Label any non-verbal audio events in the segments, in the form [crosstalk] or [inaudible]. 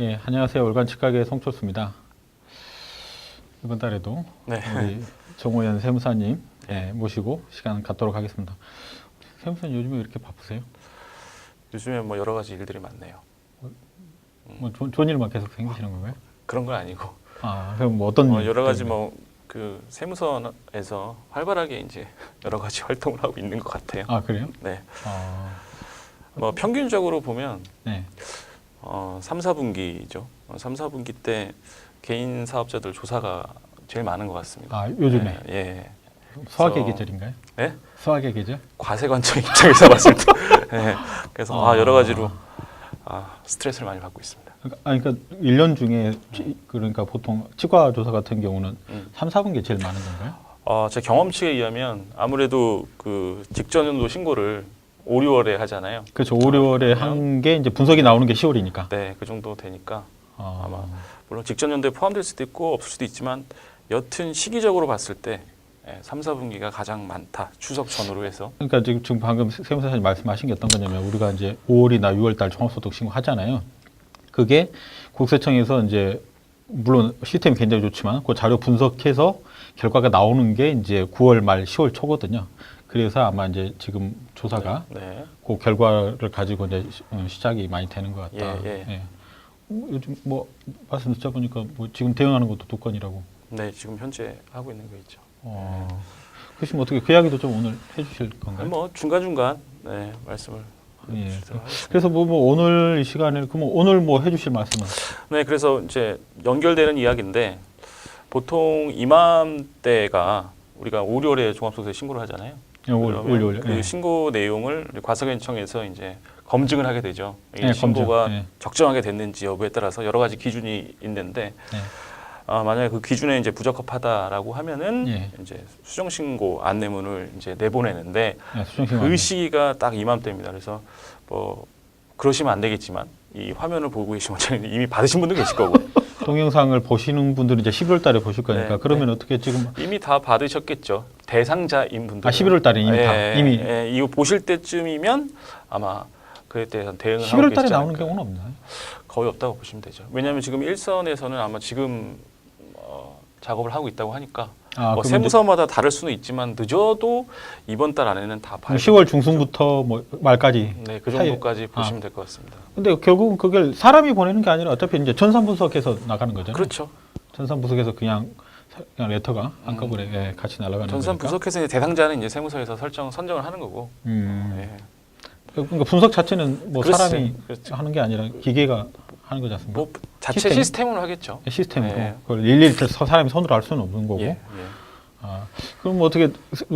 예, 안녕하세요. 월간 치과계 송철수입니다. 이번 달에도 네. 우리 정호연 세무사님 예, 모시고 시간 갖도록 하겠습니다. 세무사님 요즘에 왜 이렇게 바쁘세요? 요즘에 뭐 여러 가지 일들이 많네요. 뭐 좋은, 좋은 일만 계속 생기시는 건가요? 그런 건 아니고 아, 그럼 뭐 어떤 어, 일 여러 가지? 뭐 그 세무서에서 활발하게 이제 여러 가지 [laughs] 활동을 하고 있는 것 같아요. 아, 그래요? 네. 아, 뭐 평균적으로 보면 네. 어, 3, 4분기죠. 어, 3, 4분기 때 개인 사업자들 조사가 제일 많은 것 같습니다. 아, 요즘에 예. 예. 수학의 그래서- 계절인가요? 예? 수학의 계절? 과세관청 입장에서 [laughs] 봤을 때. 예. 그래서 아, 아. 여러 가지로 아, 스트레스를 많이 받고 있습니다. 그러니까, 아니, 그러니까 1년 중에 치- 그러니까 보통 치과 조사 같은 경우는 음. 3, 4분기 제일 많은 건가요? 어, 제 경험치에 의하면 아무래도 그 직전 연도 신고를 5, 6월에 하잖아요. 그렇죠. 5, 6월에 한 게 이제 분석이 나오는 게 10월이니까. 네, 그 정도 되니까 아, 아마. 물론 직전 연도에 포함될 수도 있고 없을 수도 있지만 여튼 시기적으로 봤을 때 예, 3, 4분기가 가장 많다. 추석 전후로 해서. 그러니까 지금, 지금 방금 세무사님 말씀하신 게 어떤 거냐면 우리가 이제 5월이나 6월 달 종합소득 신고 하잖아요. 그게 국세청에서 이제 물론 시스템이 굉장히 좋지만 그 자료 분석해서 결과가 나오는 게 이제 9월 말 10월 초거든요. 그래서 아마 이제 지금 조사가 네. 그 결과를 가지고 이제 시- 어, 시작이 많이 되는 것 같다. 예, 예. 어, 요즘 뭐 말씀 듣자 보니까 뭐 지금 대응하는 것도 두 건이라고. 네, 지금 현재 하고 있는 거 있죠. 어. 그러시면 어떻게 그 이야기도 좀 오늘 해주실 건가요? 뭐 중간 중간 네, 말씀을 예. 드리도록 하겠습니다. 그래서 뭐, 뭐 오늘 이 시간에 그럼 오늘 뭐 해주실 말씀은 네, 그래서 이제 연결되는 이야기인데 보통 이맘때가 우리가 5, 6월에 종합소득세 신고를 하잖아요. 올 그러면 올 올. 그 예. 신고 내용을 과세관청에서 이제 검증을 하게 되죠. 이 네, 신고가 검증. 네. 적정하게 됐는지 여부에 따라서 여러 가지 기준이 있는데 네. 아, 만약에 그 기준에 이제 부적합하다라고 하면은 예. 이제 수정 신고 안내문을 이제 내보내는데 예, 수정신 그 시기가 딱 이맘때입니다. 그래서 뭐 그러시면 안 되겠지만 이 화면을 보고 계신 분들은 이미 받으신 분도 계실 거고 [laughs] 동영상을 보시는 분들은 이제 11월 달에 보실 거니까 네, 그러면 어떻게 지금 이미 다 받으셨겠죠. 대상자인 분들. 아 11월 달에 이미 다 예, 이미 예, 이거 보실 때쯤이면 아마 그에 대한 대응을 하고 11월 달에 계시지 나오는 않을까. 경우는 없나요? 거의 없다고 보시면 되죠. 왜냐하면 지금 일선에서는 아마 지금 어, 작업을 하고 있다고 하니까 아, 뭐 세무서마다 다를 수는 있지만 늦어도 이번 달 안에는 다 봐요. 10월 중순부터 뭐 말까지. 네, 그 정도까지 아. 보시면 될 것 같습니다. 근데 결국은 그걸 사람이 보내는 게 아니라 어차피 이제 전산 분석해서 나가는 거잖아요. 그렇죠. 전산 분석해서 그냥 사- 그냥 레터가 한꺼번에 예, 같이 날아가는 음. 전산 거니까. 분석해서 이제 대상자는 이제 세무서에서 설정 선정을 하는 거고. 음. 예. 그러니까 분석 자체는 뭐 사람이 그렇죠. 하는 게 아니라 기계가 하는 거지 않습니까? 뭐 자체 시스템? 시스템 으로 하겠죠. 시스템으로 예. 그걸 일일이 서- 사람이 손으로 할 수는 없는 거고. 예, 예. 아, 그럼 뭐 어떻게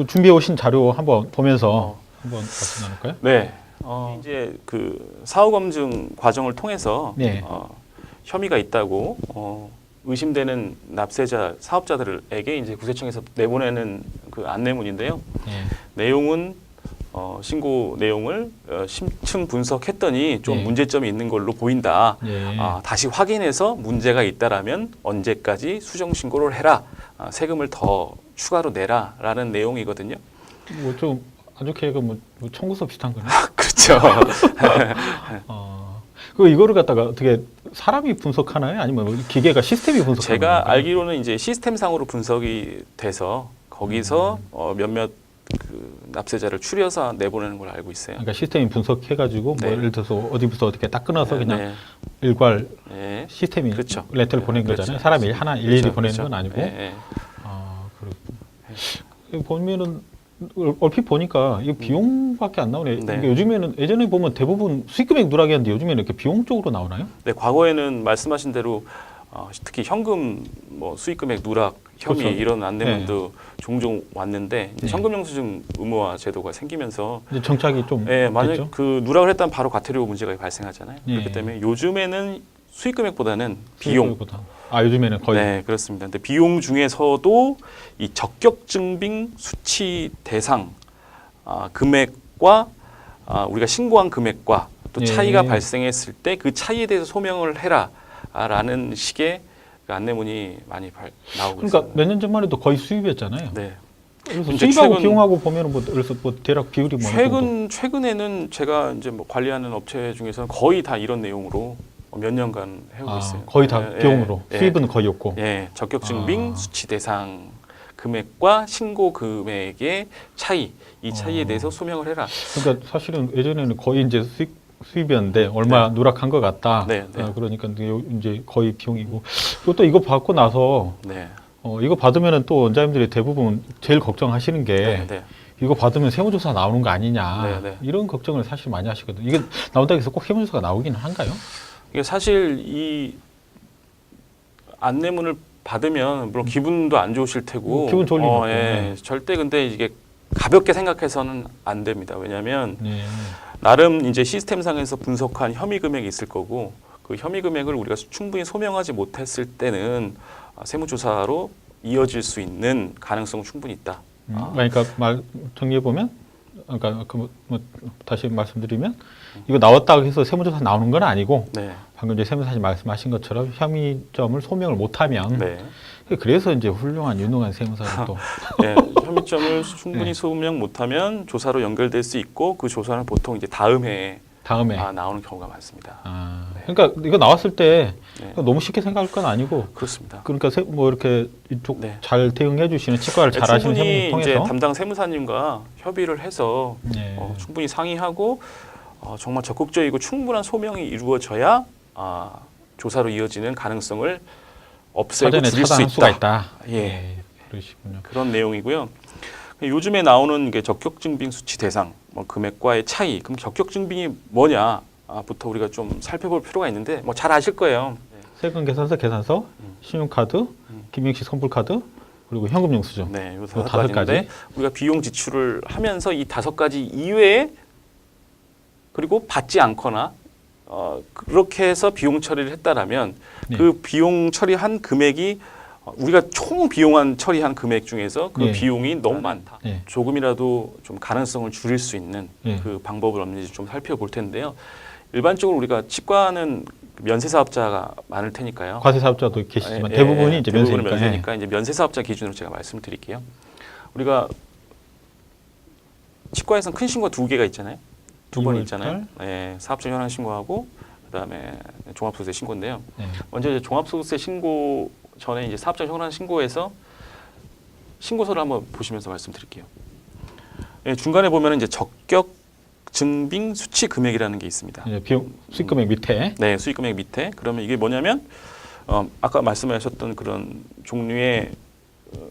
준비해 오신 자료 한번 보면서 어. 한번 같이 나눌까요? 네. 어, 이제 그 사후 검증 과정을 통해서 네. 어, 혐의가 있다고 어, 의심되는 납세자 사업자들에게 이제 구세청에서 내보내는 그 안내문인데요. 예. 내용은 어, 신고 내용을 어, 심층 분석했더니 좀 네. 문제점이 있는 걸로 보인다. 예. 아, 다시 확인해서 문제가 있다라면 언제까지 수정 신고를 해라. 아, 세금을 더 추가로 내라라는 내용이거든요. 뭐좀 아주 걔가 뭐, 뭐 청구서 비슷한 거네. [laughs] 그렇죠. [laughs] 어. 그 이거를 갖다가 어떻게 사람이 분석하나요? 아니면 뭐 기계가 시스템이 분석하나요? 제가 알기로는 이제 시스템상으로 분석이 돼서 거기서 음. 어, 몇몇 그 납세자를 추려서 내보내는 걸 알고 있어요. 그러니까 시스템이 분석해가지고 네. 뭐 예를 들어서 어디부터 어떻게 딱 끊어서 그냥 네, 일괄 네. 시스템이 그렇죠. 레터를 네, 보낸 그렇죠. 거잖아요. 사람이 하나 일일이 그렇죠, 보내는 그렇죠. 건 아니고. 네, 네. 아 그렇군. 보면은 얼- 얼핏 보니까 이 비용밖에 안 나오네. 네. 그러니까 요즘에는 예전에 보면 대부분 수익 금액 누락이었는데 요즘에는 이렇게 비용 쪽으로 나오나요? 네, 과거에는 말씀하신 대로 어, 특히 현금 뭐 수익 금액 누락 혐의 그렇죠. 이런 안내문도 종종 왔는데 이제 네. 현금영수증 의무화 제도가 생기면서 이제 정착이 좀 예, 만약 됐죠? 그 누락을 했다면 바로 과태료 문제가 발생하잖아요. 예. 그렇기 때문에 요즘에는 수익 금액보다는 비용 수익금액보다. 아 요즘에는 거의 네, 그렇습니다. 근데 비용 중에서도 이 적격 증빙 수치 대상 아, 금액과 아, 우리가 신고한 금액과 또 예. 차이가 발생했을 때 그 차이에 대해서 소명을 해라라는 식의 그 안내문이 많이 발, 나오고 그러니까 있습니다. 몇년 전만 해도 거의 수입이었잖아요. 네. 그래서 이제 수입하고 최근- 비용하고 보면은 뭐 그래서 뭐 대략 비율이 뭐 어느 정도? 최근 최근에는 제가 이제 뭐 관리하는 업체 중에서는 거의 다 이런 내용으로 몇 년간 해오고 아, 있어요. 거의 다 예, 비용으로 예, 수입은 거의 없고. 예, 적격 증빙 아. 수치 대상 금액과 신고 금액의 차이, 이 차이에 어. 대해서 소명을 해라. 그러니까 사실은 예전에는 거의 이제 수입 수입이었는데 얼마 누락한 것 같다. 네, 네. 아, 그러니까 이제 거의 비용이고 또 이거 받고 나서 네, 어, 이거 받으면은 또 원자님들이 대부분 제일 걱정하시는 게 네, 네. 이거 받으면 세무조사 나오는 거 아니냐 네, 네. 이런 걱정을 사실 많이 하시거든요. 이게 나온다고 해서 꼭 세무조사가 나오기는 한가요? 이게 사실 이 안내문을 받으면 물론 기분도 안 좋으실 테고 음, 기분 좋을 리는 어, 예, 네. 절대 근데 이게 가볍게 생각해서는 안 됩니다. 왜냐하면 네. 나름 이제 시스템상에서 분석한 혐의 금액이 있을 거고 그 혐의 금액을 우리가 충분히 소명하지 못했을 때는 아, 세무조사로 이어질 수 있는 가능성은 충분히 있다. 음, 아. 그러니까 말 정리해 보면, 그러니까 그 뭐, 뭐 다시 말씀드리면 이거 나왔다고 해서 세무조사 나오는 건 아니고 네, 방금 이제 세무사님 말씀하신 것처럼 혐의점을 소명을 못하면 네. 그래서 이제 훌륭한 유능한 세무사를 또 [laughs] 네, 혐의점을 충분히 네. 소명 못하면 조사로 연결될 수 있고 그 조사는 보통 이제 다음 해에 다음에 아, 나오는 경우가 많습니다. 아, 네. 그러니까 이거 나왔을 때 네. 너무 쉽게 생각할 건 아니고 그렇습니다. 그러니까 세, 뭐 이렇게 이쪽 네. 잘 대응해 주시는 치과를 잘 하시는 세무님 통해서 담당 세무사님과 협의를 해서 네. 어, 충분히 상의하고 어, 정말 적극적이고 충분한 소명이 이루어져야 아, 조사로 이어지는 가능성을 없애고 줄일 수 있다. 있다. 예. 네, 그러시군요. 그런 내용이고요. 요즘에 나오는 게 적격증빙 수치 대상, 뭐 금액과의 차이. 그럼 적격증빙이 뭐냐? 아,부터 우리가 좀 살펴볼 필요가 있는데 뭐 잘 아실 거예요. 세금 계산서, 계산서, 음. 신용카드, 음. 김영식 선불카드, 그리고 현금 영수증. 네, 요요 다섯 다섯 가지인데 우리가 비용 지출을 하면서 이 다섯 가지 이외에 그리고 받지 않거나 어, 그렇게 해서 비용 처리를 했다라면 네. 그 비용 처리한 금액이 어, 우리가 총 비용한 처리한 금액 중에서 그 네. 비용이 너무 많다. 네. 조금이라도 좀 가능성을 줄일 수 있는 네. 그 방법을 없는지 좀 살펴볼 텐데요. 일반적으로 우리가 치과는 면세 사업자가 많을 테니까요. 과세 사업자도 계시지만 예, 대부분이 예, 이제 대부분은 면세니까. 예. 면세니까 이제 면세 사업자 기준으로 제가 말씀드릴게요. 우리가 치과에서는 큰 신고 두 개가 있잖아요. 두 번 있잖아요. 예, 사업자 현황 신고하고 그다음에 종합소득세 신고인데요. 네. 먼저 이제 종합소득세 신고 전에 이제 사업자 현황 신고에서 신고서를 한번 보시면서 말씀드릴게요. 예, 중간에 보면은 이제 적격 증빙 수치 금액이라는 게 있습니다. 이제 비용 수익 금액 밑에 네, 수익 금액 밑에 그러면 이게 뭐냐면 어, 아까 말씀하셨던 그런 종류의 어,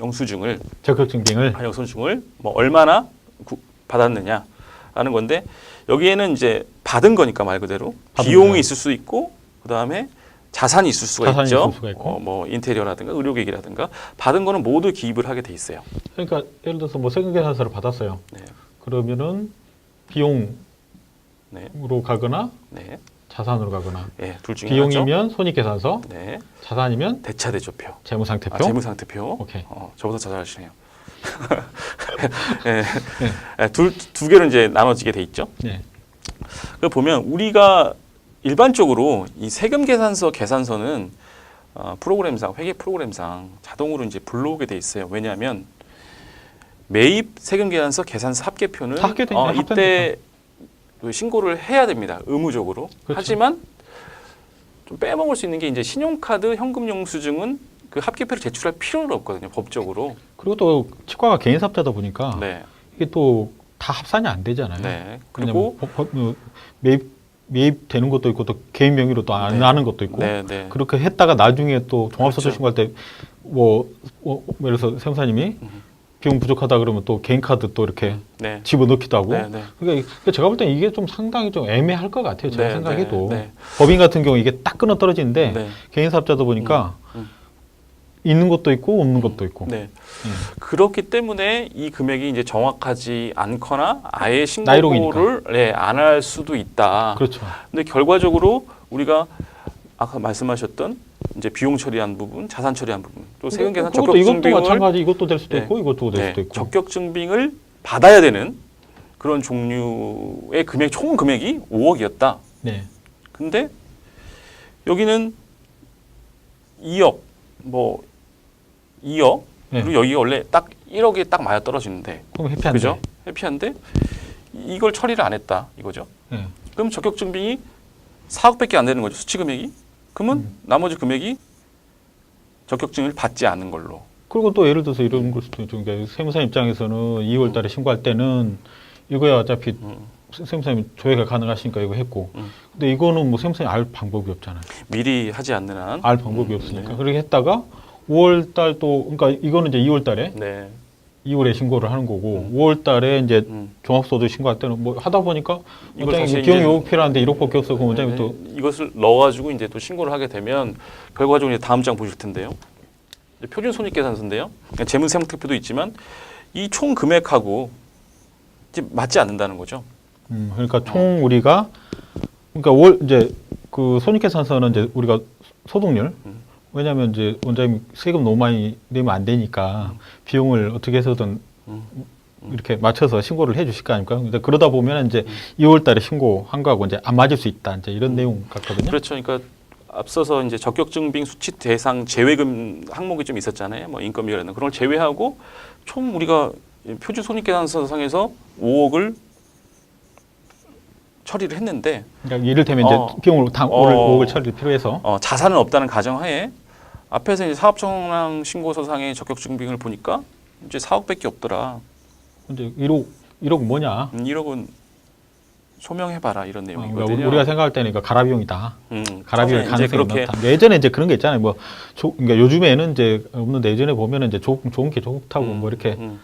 영수증을 적격 증빙을 한 영수증을 뭐 얼마나 구- 받았느냐라는 건데 여기에는 이제 받은 거니까 말 그대로 비용이 거예요. 있을 수 있고 그 다음에 자산이 있을 수가 자산이 있죠. 있을 수가 있고. 어, 뭐 인테리어라든가 의료객이라든가 받은 거는 모두 기입을 하게 돼 있어요. 그러니까 예를 들어서 뭐 세금 계산서를 받았어요. 네, 그러면은 비용으로 네, 가거나 네, 자산으로 가거나 네, 둘 중에 하나죠. 비용이면 손익 계산서, 네, 자산이면 대차 대조표. 재무 상태표. 아, 재무상태표. 오케이. 어, 저보다 잘 하시네요. [laughs] 예, 예, 둘, 두 개로 이제 나눠지게 돼 있죠. 네. 그 보면 우리가 일반적으로 이 세금 계산서 계산서는 어, 프로그램상 회계 프로그램상 자동으로 이제 불러오게 돼 있어요. 왜냐하면 매입 세금 계산서 계산서 합계표는 어, 이때 그 신고를 해야 됩니다. 의무적으로. 그렇죠. 하지만 좀 빼먹을 수 있는 게 이제 신용카드, 현금 영수증은 그 합계표를 제출할 필요는 없거든요. 법적으로. 그리고 또 치과가 개인 사업자다 보니까 네. 이게 또 다 합산이 안 되잖아요. 네. 그리고 그리고 매입 매입되는 것도 있고 또 개인 명의로 또안 네. 하는 것도 있고 네, 네. 그렇게 했다가 나중에 또 종합소득 그렇죠. 신고할 때 뭐, 뭐 예를 들어서 세무사님이 음. 비용 부족하다 그러면 또 개인 카드 또 이렇게 네. 집어넣기도 하고 네, 네. 그러니까 이- 제가 볼땐 이게 좀 상당히 좀 애매할 것 같아요. 제가 네, 생각해도 네, 네. 법인 같은 경우 이게 딱 끊어 떨어지는데 네. 개인 사업자다 보니까 음, 음. 있는 것도 있고 없는 것도 있고 네. 예. 그렇기 때문에 이 금액이 이제 정확하지 않거나 아예. 신고를 네, 안 할 수도 있다. 그렇죠. 근데 결과적으로 우리가 아까 말씀하셨던 이제 비용 처리한 부분, 자산 처리한 부분, 또 세금 계산 적격 이것도 증빙을 마찬가지 이것도 될 수도 네. 있고 이것도 될 네, 수도 있고 적격 증빙을 받아야 되는 그런 종류의 금액 총 금액이 5억이었다. 네. 근데 여기는 2억 뭐 2억 네. 그리고 여기가 원래 딱 1억이 딱 맞아 떨어지는데 그럼 해피한데 그죠? 해피한데 이걸 처리를 안 했다 이거죠. 네. 그럼 적격 증빙이 4억밖에 안 되는 거죠 수치 금액이. 그러면 음. 나머지 금액이 적격 증을 받지 않은 걸로. 그리고 또 예를 들어서 이런 걸 수도 있죠. 그러니까 세무사 입장에서는 2월 달에 신고할 때는 이거야 어차피 음. 세무사님 조회가 가능하시니까 이거 했고. 음. 근데 이거는 뭐 세무사님 알 방법이 없잖아요. 미리 하지 않는 한. 알 방법이 음, 없으니까. 네. 그렇게 했다가 5월 달 또, 그러니까 이거는 이제 2월 달에, 네. 2월에 신고를 하는 거고, 5월 달에 이제 음. 종합소득 신고할 때는 뭐 하다 보니까 이걸 이제- 5억 필요한데 1억밖에 없어. 그럼 원장님 네, 또 이것을 넣어가지고 이제 또 신고를 하게 되면 결과적으로 이제 다음 장 보실 텐데요. 이제 표준 손익계산서인데요. 그러니까 재무세무특표도 있지만 이 총 금액하고 이제 맞지 않는다는 거죠. 음, 그러니까 총 우리가 그러니까 월 이제 그 손익계산서는 이제 우리가 소득률 음. 왜냐하면 이제 원장님 세금 너무 많이 내면 안 되니까 비용을 어떻게 해서든 음. 이렇게 맞춰서 신고를 해주실 거 아닙니까? 근데 그러다 보면 이제 2월달에 신고한 거하고 이제 안 맞을 수 있다 이제 이런 내용 같거든요. 그렇죠. 그러니까 앞서서 이제 적격증빙 수치 대상 제외금 항목이 좀 있었잖아요. 뭐 인건비라는 그런 걸 제외하고 총 우리가 표준 손익계산서상에서 5억을 처리를 했는데 그러니까 이를테면 이제 어. 비용을 당 어. 올 5억을 처리 필요해서 어, 자산은 없다는 가정하에 앞에서 이제 사업정랑 신고서상의 적격 증빙을 보니까 이제 4억밖에 없더라. 이제 1억 1억 뭐냐? 음, 1억은 소명해봐라 이런 어, 내용이거든요. 그러니까 우리가 생각할 때는 이거 가라비용이다. 음, 가라비용 처음에 이제 가능성이 그렇게 높다. 근데 예전에 이제 그런 게 있잖아요. 뭐 조, 그러니까 요즘에는 이제 없는데 예전에 보면은 이제 좋, 좋은 게 좋다고 음, 뭐 이렇게 음.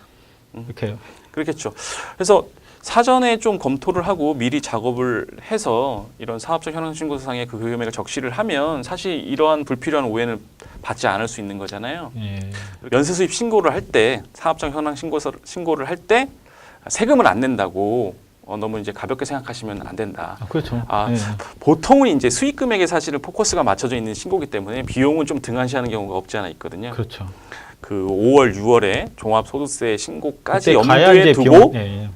이렇게 그렇겠죠. 그래서 사전에 좀 검토를 하고 미리 작업을 해서 이런 사업적 현황 신고서상에 그 금액을 적시를 하면 사실 이러한 불필요한 오해는 받지 않을 수 있는 거잖아요. 예. 연쇄 수입 신고를 할 때 사업적 현황 신고서 신고를 할 때 세금을 안 낸다고 어, 너무 이제 가볍게 생각하시면 안 된다. 아, 그렇죠. 아, 예. 보통은 이제 수익 금액에 사실은 포커스가 맞춰져 있는 신고기 때문에 비용은 좀 등한시하는 경우가 없지 않아 있거든요. 그렇죠. 그 5월, 6월에 종합소득세 신고까지 염두에 두고 예.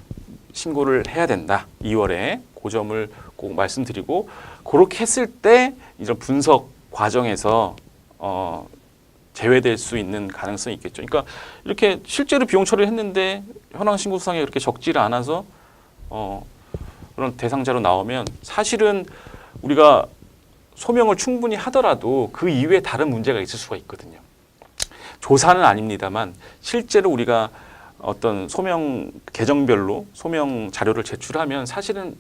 신고를 해야 된다. 2월에 그 점을 꼭 말씀드리고 그렇게 했을 때 이런 분석 과정에서 어, 제외될 수 있는 가능성이 있겠죠. 그러니까 이렇게 실제로 비용 처리를 했는데 현황 신고상에 이렇게 적지를 않아서 어, 그런 대상자로 나오면 사실은 우리가 소명을 충분히 하더라도 그 이외에 다른 문제가 있을 수가 있거든요. 조사는 아닙니다만 실제로 우리가 어떤 소명 계정별로 소명 자료를 제출하면 사실은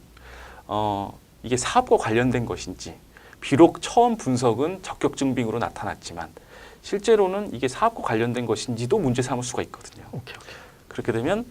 어, 이게 사업과 관련된 것인지 비록 처음 분석은 적격 증빙으로 나타났지만 실제로는 이게 사업과 관련된 것인지도 문제 삼을 수가 있거든요. 오케이, 오케이. 그렇게 되면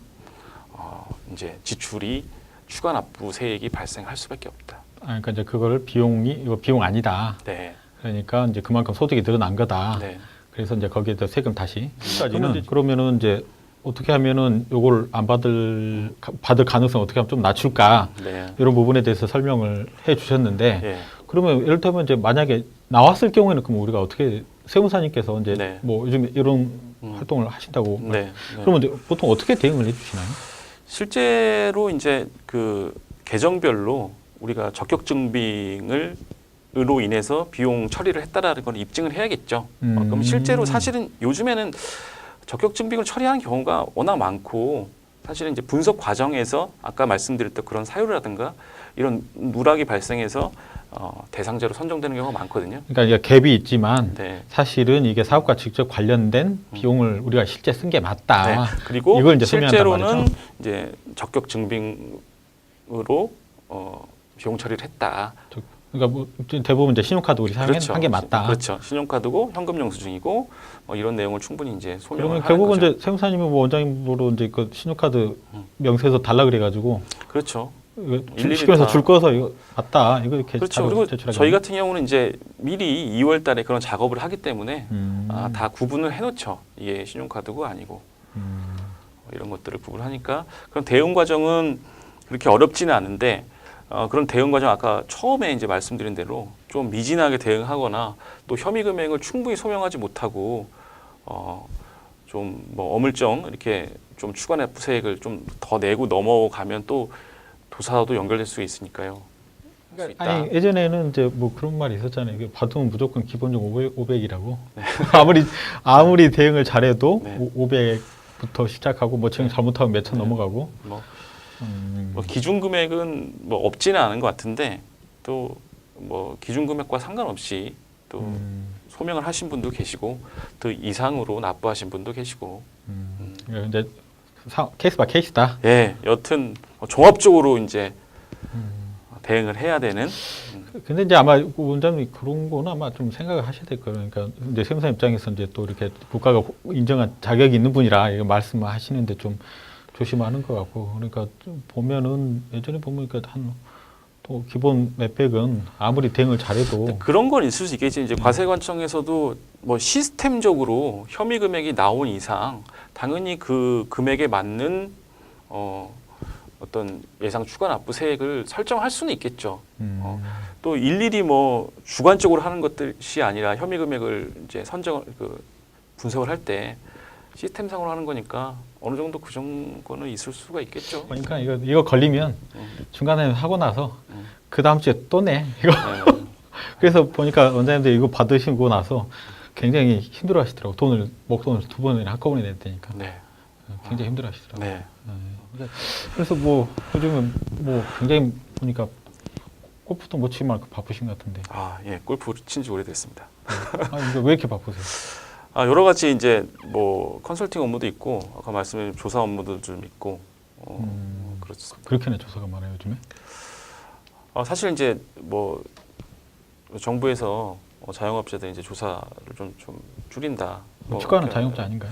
어, 이제 지출이 추가 납부 세액이 발생할 수밖에 없다. 아, 그러니까 이제 그거를 비용이 이거 비용 아니다. 네, 그러니까 이제 그만큼 소득이 늘어난 거다. 네, 그래서 이제 거기에 더 세금 다시. 그러면 그러면 그러면은 이제 어떻게 하면은 요걸 안 받을 가- 받을 가능성 어떻게 하면 좀 낮출까 네. 이런 부분에 대해서 설명을 해 주셨는데 예. 그러면 예를 들면 이제 만약에 나왔을 경우에는 그럼 우리가 어떻게 세무사님께서 이제 네. 뭐 요즘 이런 음. 활동을 하신다고 네. 네. 그러면 이제 보통 어떻게 대응을 해 주시나요? 실제로 이제 그 계정별로 우리가 적격 증빙을 으로 인해서 비용 처리를 했다라는 걸 입증을 해야겠죠. 어, 그럼 음. 실제로 사실은 요즘에는 적격 증빙을 처리하는 경우가 워낙 많고 사실은 이제 분석 과정에서 아까 말씀드렸던 그런 사유라든가 이런 누락이 발생해서 어, 대상자로 선정되는 경우가 많거든요. 그러니까 이게 갭이 있지만 네. 사실은 이게 사업과 직접 관련된 비용을 우리가 실제 쓴 게 맞다. 네. 그리고 이걸 이제 실제로는. 이제 적격 증빙으로 어, 비용 처리를 했다. 그러니까 뭐 대부분 이제 신용카드 우리 사용한 게 맞다. 그렇죠. 신용카드고 현금 영수증이고 뭐 이런 내용을 충분히 이제 소명을 하는 결국은 거죠. 이제 세무사님이 뭐 원장님으로 이제 그 신용카드 음. 명세서 달라 그래가지고 그렇죠. 일일이 시켜서 다- 줄 거서 이거 맞다. 이거 이렇게 그렇죠. 그리고 제출하게 저희. 같은 경우는 이제 미리 2월 달에 그런 작업을 하기 때문에 음. 아, 다 구분을 해놓죠. 이게 신용카드고 아니고 음. 뭐 이런 것들을 구분하니까 그런 대응 과정은 그렇게 어렵지는 않은데 어, 그런 대응 과정 아까 처음에 이제 말씀드린 대로 좀 미진하게 대응하거나 또 혐의 금액을 충분히 소명하지 못하고 어, 좀 뭐 어물쩡 이렇게 좀 추가 납부 세액을 좀 더 내고 넘어가면 또 도사도 연결될 수 있으니까요. 있다. 아니 예전에는 이제 뭐 그런 말이 있었잖아요. 이게 받으면 무조건 기본적 500, 500이라고. [laughs] 아무리 아무리 대응을 잘해도 네. 500부터 시작하고 뭐 지금 잘못하면 몇천 네. 넘어가고. 뭐, 음. 뭐 기준 금액은 뭐 없지는 않은 것 같은데 또 뭐 기준 금액과 상관없이 또 음, 소명을 하신 분도 계시고 또 이상으로 납부하신 분도 계시고 음. 이거 이제 사, 케이스 바 케이스다. 예 여튼 종합적으로 이제 음. 대응을 해야 되는 근데 이제 아마 그 원장님 그런 거는 아마 좀 생각을 하셔야 될 거예요. 그러니까 이제 세무사 입장에서 이제 또 이렇게 국가가 인정한 자격이 있는 분이라 이거 말씀을 하시는데 좀 조심하는 것 같고 그러니까 좀 보면은 예전에 보면 그러니까 한 또 기본 몇백은 아무리 대응을 잘해도 그런 건 있을 수 있겠지 이제 과세관청에서도 뭐 시스템적으로 혐의 금액이 나온 이상 당연히 그 금액에 맞는 어 어떤 예상 추가 납부 세액을 설정할 수는 있겠죠. 음, 어. 또 일일이 뭐 주관적으로 하는 것들이 아니라 혐의 금액을 이제 선정을 그 분석을 할 때 시스템상으로 하는 거니까 어느 정도 그 정도는 있을 수가 있겠죠. 그러니까 이거 이거 걸리면 음. 중간에 하고 나서 음. 그 다음 주에 또 내. [laughs] 이거 네. [laughs] 그래서 보니까 원장님들 이거 받으시고 나서 굉장히 힘들어하시더라고. 돈을 목돈을 두 번이나 한꺼번에 낼 테니까 네. 굉장히 힘들어하시더라고. 네. 네. 그래서 뭐 요즘은 뭐 굉장히 보니까 골프도 못막 바쁘신 것 같은데. 아, 예. 골프 친 지 오래됐습니다. 아, 이거 왜 이렇게 바쁘세요? [laughs] 아, 여러 가지 이제 뭐 컨설팅 업무도 있고 아까 말씀드린 조사 업무도 좀 있고 어, 음. 그렇습니다. 그렇게나 조사가 많아요 요즘에? 아, 사실 이제 뭐 정부에서 어, 자영업자들 이제 조사를 좀 좀 줄인다. 뭐 치과는 이렇게- 자영업자 아닌가요?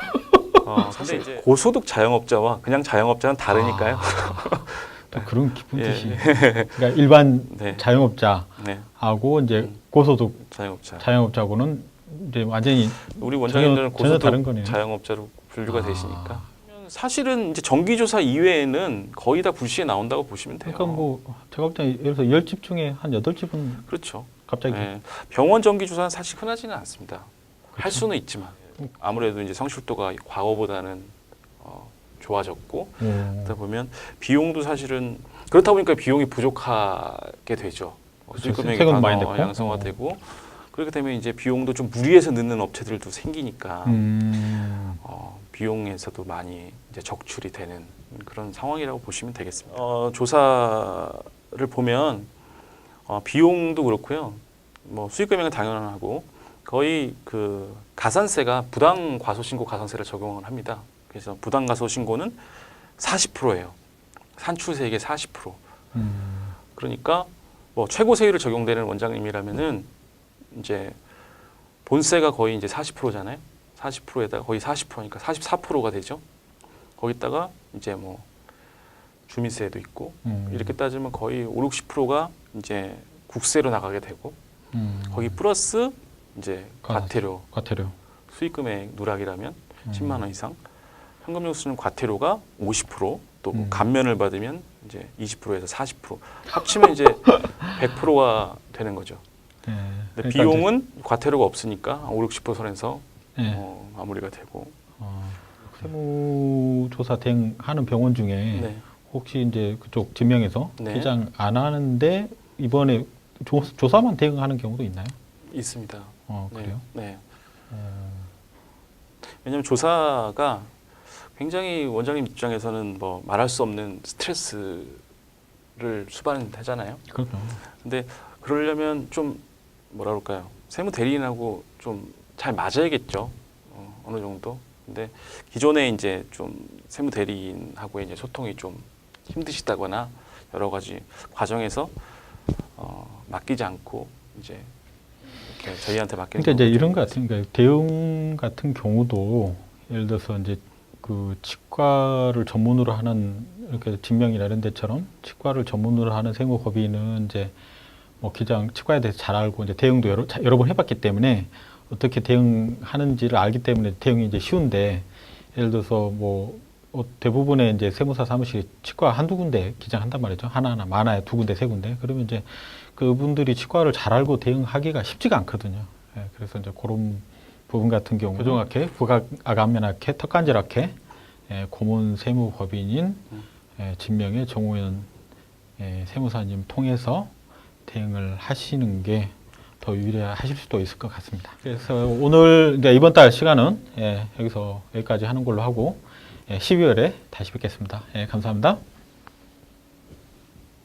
[laughs] 어, 근데 이제 고소득 자영업자와 그냥 자영업자는 다르니까요. 아, 또 [laughs] 그런 기쁜 예. 뜻이. [laughs] 그러니까 일반 네. 자영업자하고 네. 이제 음. 고소득 자영업자. 자영업자고는 이제 완전히 우리 원장님들은 전혀- 전혀 다른 고소득 거네요. 자영업자로 분류가 아. 되시니까. 사실은 이제 정기조사 이외에는 거의 다 불시에 나온다고 보시면 돼요. 그러니까 뭐 제가 볼 때 예를 들어서 열 집 중에 한 여덟 집은 그렇죠. 갑자기 예. 병원 정기 조사는 사실 흔하지는 않습니다. 할 그렇죠. 수는 있지만 아무래도 이제 성실도가 과거보다는 어, 좋아졌고 오. 그러다 보면 비용도 사실은 그렇다 보니까 비용이 부족하게 되죠. 어, 그렇죠. 다 많이 어, 냈고. 양성화되고 그렇게 되면 이제 비용도 좀 무리해서 넣는 업체들도 생기니까 음. 어, 비용에서도 많이 이제 적출이 되는 그런 상황이라고 보시면 되겠습니다. 어, 조사를 보면 어, 비용도 그렇고요. 뭐 수익 금액은 당연하고 거의 그 가산세가 부당 과소 신고 가산세를 적용을 합니다. 그래서 부당 과소 신고는 40%예요. 산출세액의 40%. 음. 그러니까 뭐 최고 세율을 적용되는 원장님이라면은 이제 본세가 거의 이제 40%잖아요. 40%에다가 거의 40%니까 44%가 되죠. 거기다가 이제 뭐 주민세도 있고 음. 이렇게 따지면 거의 5, 60%가 이제 국세로 나가게 되고 음. 거기 플러스 이제 가- 과태료 과태료. 수익금액 누락이라면 음. 10만 원 이상 현금용수는 과태료가 50%또 뭐 음. 감면을 받으면 이제 20%에서 40% 합치면 이제 [laughs] 100%가 되는 거죠. 예. 근데 그러니까 비용은 과태료가 없으니까 5, 60% 선에서 이제, 예. 어, 마무리가 되고 어, 세무조사 대행 하는 병원 중에 네. 혹시 이제 그쪽 지명에서 네. 기장 안 하는데 이번에 조, 조사만 대응하는 경우도 있나요? 있습니다. 어 네. 그래요? 네. 어, 왜냐하면 조사가 굉장히 원장님 입장에서는 뭐 말할 수 없는 스트레스를 수반하잖아요. 그렇죠. 근데 그러려면 좀 뭐라 그럴까요? 세무 대리인하고 좀 잘 맞아야겠죠. 어, 어느 정도. 근데 기존에 이제 좀 세무 대리인하고의 이제 소통이 좀 힘드시다거나 여러 가지 과정에서 어, 맡기지 않고 이제 이렇게 저희한테 맡기는 그러니까 이제 이런 좀것 같은 그러니까 대응 같은 경우도 예를 들어서 이제 그 치과를 전문으로 하는 이렇게 진명이나 이런 데처럼 치과를 전문으로 하는 세무법인은 이제 뭐 기장 치과에 대해서 잘 알고 이제 대응도 여러 자- 여러 번 해봤기 때문에 어떻게 대응하는지를 알기 때문에 대응이 이제 쉬운데 예를 들어서 뭐 어, 대부분의 이제 세무사 사무실이 치과 한두 군데 기장한단 말이죠. 하나하나 많아야 두 군데 세 군데. 그러면 이제 그분들이 치과를 잘 알고 대응하기가 쉽지가 않거든요. 예, 그래서 이제 그런 부분 같은 경우 교정학회, 부가암면학회, 턱관절학회, 예, 고문 세무법인인 예, 진명의 정호연 예, 세무사님 통해서 대응을 하시는 게 더 유리하실 수도 있을 것 같습니다. 그래서 오늘 이제 이번 달 시간은 예, 여기서 여기까지 하는 걸로 하고 예, 12월에 다시 뵙겠습니다. 예, 감사합니다.